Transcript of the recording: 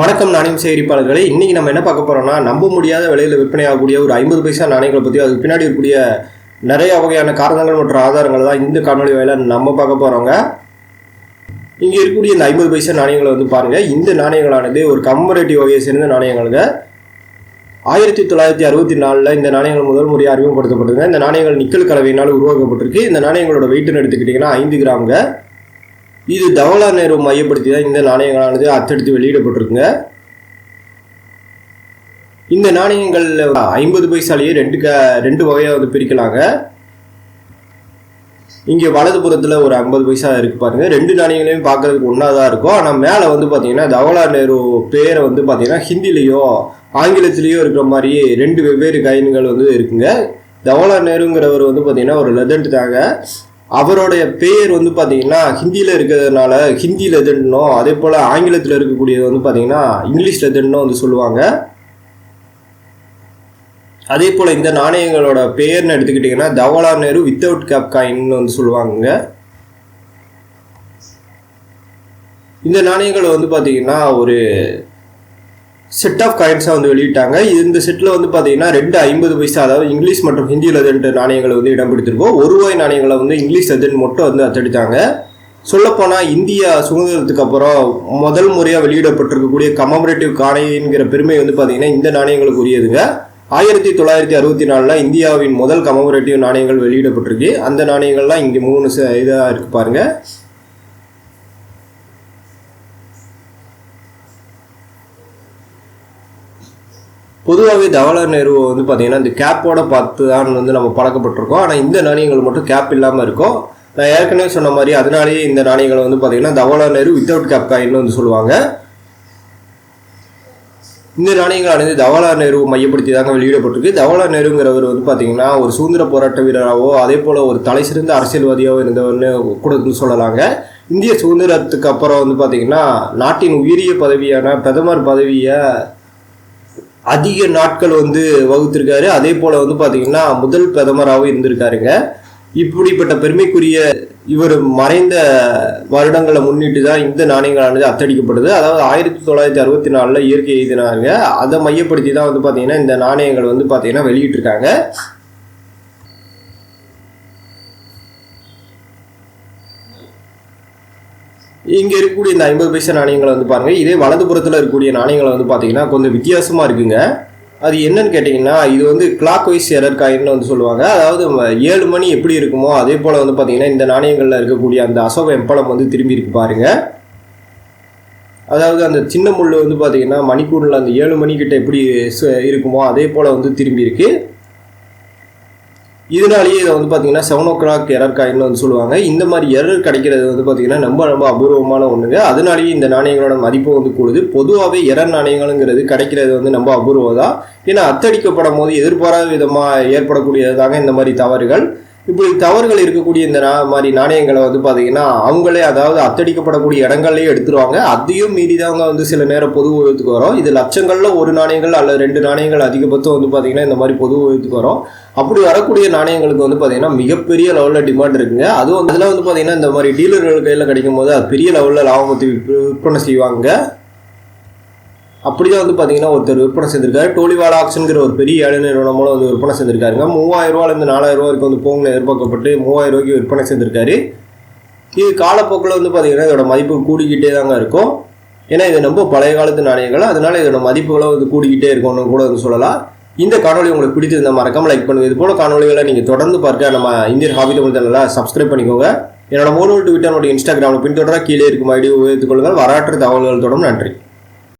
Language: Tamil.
வணக்கம் நாணயம் சேகரிப்பாளர்களே இன்னைக்கு நம்ம என்ன பார்க்க போறோம்னா நம்ப முடியாத விலையில் விற்பனையாகக்கூடிய ஒரு ஐம்பது பைசா நாணயங்களை பற்றி அதுக்கு பின்னாடி இருக்கக்கூடிய நிறைய வகையான காரணங்கள் மற்றும் ஆதாரங்கள் தான் இந்த காணொலி வாயில நம்ம பார்க்க போறோங்க. இங்கே இருக்கக்கூடிய இந்த ஐம்பது பைசா நாணயங்களை வந்து பாருங்க. இந்த நாணயங்களானது ஒரு கம்பரேட்டிவ் வகையை சேர்ந்த நாணயங்களுங்க. ஆயிரத்தி தொள்ளாயிரத்தி அறுபத்தி நாலில் இந்த நாணயங்கள் முதல் முறையாக அறிமுகப்படுத்தப்பட்டிருங்க இந்த நாணயங்கள் நிக்கல் கலவையினால் உருவாக்கப்பட்டிருக்கு. இந்த நாணயங்களோட வெயிட்னு எடுத்துக்கிட்டிங்கன்னா ஐந்து கிராமுங்க. இது ஜவஹர்லால் நேரு மையப்படுத்தி தான் இந்த நாணயங்களானது அச்சடித்து வெளியிடப்பட்டிருக்குங்க. இந்த நாணயங்கள் ஐம்பது பைசாலேயே ரெண்டு க ரெண்டு வகையாக வந்து பிரிக்கலாங்க. இங்கே வலது புறத்தில் ஒரு ஐம்பது பைசா இருக்கு பாருங்க. ரெண்டு நாணயங்களையும் பார்க்கறதுக்கு ஒன்றா தான் இருக்கும். ஆனால் மேலே வந்து பார்த்தீங்கன்னா ஜவஹர்லால் நேரு பேரை வந்து பார்த்தீங்கன்னா ஹிந்திலேயோ ஆங்கிலத்திலேயோ இருக்கிற மாதிரி ரெண்டு வெவ்வேறு கைன்கள் வந்து இருக்குங்க. ஜவஹர்லால் நேருங்கிறவர் வந்து பார்த்தீங்கன்னா ஒரு லெஜண்ட் தாங்க. அவருடைய பெயர் வந்து பார்த்தீங்கன்னா ஹிந்தியில் இருக்கிறதுனால ஹிந்தியில் லெஜண்ட்னோ அதே போல் ஆங்கிலத்தில் இருக்கக்கூடியது வந்து பார்த்தீங்கன்னா இங்கிலீஷில் எதுன்னோ வந்து சொல்லுவாங்க. அதே போல் இந்த நாணயங்களோட பெயர்னு எடுத்துக்கிட்டிங்கன்னா ஜவஹர்லால் நேரு வித்தவுட் கேப் காயின்னு வந்து சொல்லுவாங்க. இந்த நாணயங்கள் வந்து பார்த்தீங்கன்னா ஒரு செட் ஆஃப் காயின்ஸாக வந்து வெளியிட்டாங்க. இந்த செட்டில் வந்து பார்த்தீங்கன்னா ரெண்டு ஐம்பது பைசா அதாவது இங்கிலீஷ் மற்றும் ஹிந்தி லெதன்ட் நாணயங்களை வந்து இடம் பிடித்திருக்கோம். ஒரு ரூபாய் நாணயங்களை வந்து இங்கிலீஷ் லெதன் மட்டும் வந்து அத்தடித்தாங்க சொல்லப்போனால் இந்தியா சுதந்திரத்துக்கு அப்புறம் முதல் முறையாக வெளியிடப்பட்டிருக்கக்கூடிய கமமரேட்டிவ் காணைங்கிற பெருமை வந்து பார்த்தீங்கன்னா இந்த நாணயங்களுக்கு உரியதுங்க ஆயிரத்தி தொள்ளாயிரத்தி அறுபத்தி நாலில் இந்தியாவின் முதல் கமமரேட்டிவ் நாணயங்கள் வெளியிடப்பட்டிருக்கு. அந்த நாணயங்கள்லாம் இங்கே மூணு இதாக இருக்கு பாருங்கள் பொதுவாகவே ஜவஹர்லால் நேரு வந்து பார்த்தீங்கன்னா இந்த கேப்போட பார்த்து தான் வந்து நம்ம பழக்கப்பட்டிருக்கோம். ஆனால் இந்த நாணயங்கள் மட்டும் கேப் இல்லாமல் இருக்கும். நான் ஏற்கனவே சொன்ன மாதிரி அதனாலேயே இந்த நாணயங்களை வந்து பார்த்தீங்கன்னா ஜவஹர்லால் நேரு வித்தவுட் கேப் காயின்னு வந்து சொல்லுவாங்க. இந்த நாணயங்கள் அனைத்து ஜவஹர்லால் நேரு மையப்படுத்தி தாங்க வெளியிடப்பட்டிருக்கு. ஜவஹர்லால் நேருங்கிறவர் வந்து பார்த்தீங்கன்னா ஒரு சுதந்திர போராட்ட வீரராகவோ அதே போல் ஒரு தலை சிறந்த அரசியல்வாதியாகவோ இருந்தவர்னு கூட சொல்லலாங்க. இந்திய சுதந்திரத்துக்கு அப்புறம் வந்து பார்த்தீங்கன்னா நாட்டின் உயரிய பதவியான பிரதமர் பதவியை அதிக நாட்கள் வந்து வகுத்திருக்காரு. அதே போல் வந்து பார்த்தீங்கன்னா முதல் பிரதமராகவும் இருந்திருக்காருங்க. இப்படிப்பட்ட பெருமைக்குரிய இவர் மறைந்த வருடங்களை முன்னிட்டு தான் இந்த நாணயங்களானது அத்தடிக்கப்படுது. அதாவது ஆயிரத்தி தொள்ளாயிரத்தி அறுபத்தி நாலில் இயற்கை எழுதினாங்க அதை மையப்படுத்தி தான் வந்து பார்த்தீங்கன்னா இந்த நாணயங்கள் வந்து பார்த்தீங்கன்னா வெளியிட்டிருக்காங்க. இங்கே இருக்கக்கூடிய இந்த ஐம்பது பைசா நாணயங்களை வந்து பாருங்கள் இதே வலதுபுறத்தில் இருக்கக்கூடிய நாணயங்களை வந்து பார்த்தீங்கன்னா கொஞ்சம் வித்தியாசமாக இருக்குங்க. அது என்னன்னு கேட்டிங்கன்னா இது வந்து கிளாக் வைஸ் எரர் காயின்னு வந்து சொல்லுவாங்க. அதாவது ஏழு மணி எப்படி இருக்குமோ அதே போல் வந்து பார்த்தீங்கன்னா இந்த நாணயங்களில் இருக்கக்கூடிய அந்த அசோக எம்பளம் வந்து திரும்பி இருக்கு பாருங்கள் அதாவது அந்த சின்ன முள் வந்து பார்த்தீங்கன்னா மணிக்கூரில் அந்த ஏழு மணிக்கிட்ட எப்படி இருக்குமோ அதே போல் வந்து திரும்பி இருக்குது இதனாலேயே இதை வந்து பார்த்தீங்கன்னா செவன் ஓ கிளாக் எரர் காயின்னு வந்து சொல்லுவாங்க. இந்த மாதிரி எரர் கிடைக்கிறது வந்து பார்த்தீங்கன்னா ரொம்ப ரொம்ப அபூர்வமான ஒன்றுங்க அதனாலேயே இந்த நாணயங்களோட மதிப்பு வந்து கூடுது. பொதுவாகவே எரர் நாணயங்களுங்கிறது கிடைக்கிறது வந்து ரொம்ப அபூர்வம் தான். ஏன்னா அத்தடிக்கப்படும் போது எதிர்பாராத விதமாக ஏற்படக்கூடியதாங்க இந்த மாதிரி தவறுகள். இப்படி தவறுகள் இருக்கக்கூடிய இந்த நா மாதிரி நாணயங்களை வந்து பார்த்தீங்கன்னா அவங்களே அதாவது அத்தடிக்கப்படக்கூடிய இடங்கள்லேயே எடுத்துருவாங்க. அதையும் மீறி தாங்க வந்து சில நேரம் பொது உபயோகத்துக்கு வரும். இது லட்சங்களில் ஒரு நாணயங்கள் அல்லது ரெண்டு நாணயங்கள் அதிகபட்சம் வந்து பார்த்தீங்கன்னா இந்த மாதிரி பொது உபயோகத்துக்கு வரும். அப்படி வரக்கூடிய நாணயங்களுக்கு வந்து பார்த்தீங்கன்னா மிகப்பெரிய லெவலில் டிமாண்ட் இருக்குங்க. அதுவும் அதில் வந்து பார்த்தீங்கன்னா இந்த மாதிரி டீலர்கள் கையில் கிடைக்கும் போது அது பெரிய லெவலில் லாபத்தை விற்பனை செய்வாங்க. அப்படிதான் வந்து பார்த்தீங்கன்னா ஒருத்தர் விற்பனை செஞ்சிருக்காரு டோலிவாலா ஆக்ஷனுங்கிற ஒரு பெரிய ஏழை நிறுவனம் மூலம் வந்து விற்பனை செஞ்சிருக்காருங்க மூவாயிரம் ரூபாயிலேருந்து நாலாயிரம் ரூபா வரைக்கும் வந்து போங்கன்னு எதிர்பார்க்கப்பட்டு மூவாயிரம் ரூபாய்க்கு விற்பனை செஞ்சிருக்காரு இது காலப்போக்கில் வந்து பார்த்தீங்கன்னா இதோட மதிப்பு கூடிக்கிட்டே தாங்க இருக்கும். ஏன்னா இது ரொம்ப பழைய காலத்து நாணயங்கள் அதனால இதோட மதிப்புகளும் வந்து கூடிக்கிட்டே இருக்கும்னு கூட வந்து சொல்லலாம். இந்த காணொலி உங்களுக்கு பிடிச்சிருந்தா மறக்காம லைக் பண்ணுங்க. இது போல காணொலிகளை நீங்கள் தொடர்ந்து பார்க்க நம்ம இந்தியன் ஹாபி தமிழ் சேனலில் சப்ஸ்கிரைப் பண்ணிக்கோங்க. என்னோட மூணு ட்விட்டர் மற்றும் இன்ஸ்டாகிராமில் பின்தொடர கீழே இருக்கும் ஐடி உபயோகித்துக் கொள்ளுங்கள். வரலாற்று தகவல்கள் தொடரும் நன்றி.